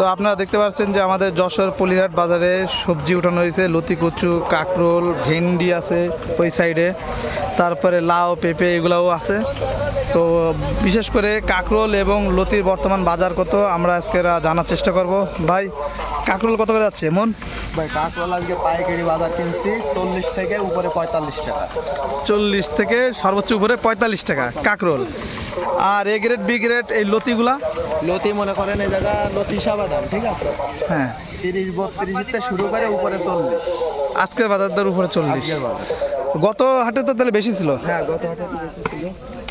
তো আপনারা দেখতে পাচ্ছেন যে আমাদের যশোর পলিহাট বাজারে সবজি উঠানো হয়েছে লতি কচু কাকরোল ভেন্ডি আছে ওই সাইডে তারপরে লাউ পেঁপে এগুলাও আছে। তো বিশেষ করে কাঁকরোল এবং লতির বর্তমান বাজার কত আমরা আজকে জানার চেষ্টা করব। ভাই কাঁকরোল কত করে যাচ্ছে মন? ভাই কাঁকরোল আজকে পাইকারি বাজার কিনছি চল্লিশ থেকে উপরে পঁয়তাল্লিশ টাকা। চল্লিশ থেকে সর্বোচ্চ উপরে পঁয়তাল্লিশ টাকা কাঁকরোল। আর এ গ্রেড বি গ্রেড এই লতিগুলা? লতি মনে করেন এই জায়গা লতি সাবা দাম ঠিক আছে? হ্যাঁ। তিরিশ বত্রিশ থেকে শুরু করে উপরে চল্লিশ। আজকের বাজার দর উপরে চল্লিশ। গত হাটে তো তাহলে বেশি ছিল? হ্যাঁ গত হাটে বেশি ছিল।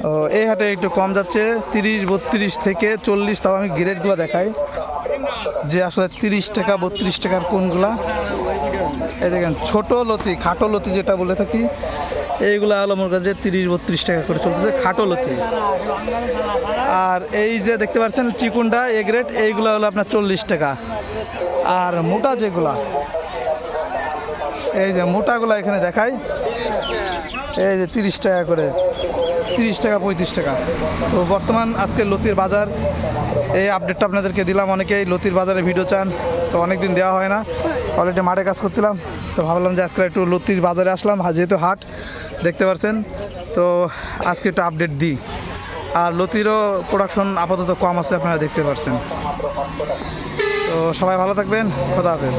ও, এই হাটে একটু কম যাচ্ছে। তিরিশ বত্রিশ থেকে চল্লিশ তাও আমি গ্রেডগুলো দেখাই। যে আসলে তিরিশ টাকা বত্রিশ টাকার কোনগুলা? এই দেখেন ছোট লতি খাটো লতি যেটা বলে থাকি এইগুলা হলো মনে করেন যে তিরিশ, বত্রিশ টাকা করে চলতেছে খাটো লতি আর এই যে দেখতে পাচ্ছেন চিকুনটা এ গ্রেড, এইগুলো হলো আপনার চল্লিশ টাকা। আর মোটা যেগুলা, এই যে মোটাগুলো এখানে দেখাই, এই যে তিরিশ টাকা করে। তিরিশ টাকা, পঁয়ত্রিশ টাকা। তো বর্তমান আজকে লতির বাজার, এই আপডেটটা আপনাদেরকে দিলাম। অনেকেই লতির বাজারে ভিডিও চান, তো অনেক দিন দেওয়া হয় না। অলরেডি মাঠে কাজ করছিলাম, তো ভাবলাম যে আজকে একটু লতির বাজারে আসলাম যেহেতু হাট, দেখতে পাচ্ছেন তো আজকে একটু আপডেট দিই। আর লতিরও প্রোডাকশন আপাতত কম আছে, আপনারা দেখতে পাচ্ছেন তো সবাই ভালো থাকবেন, খোদা হাফেজ।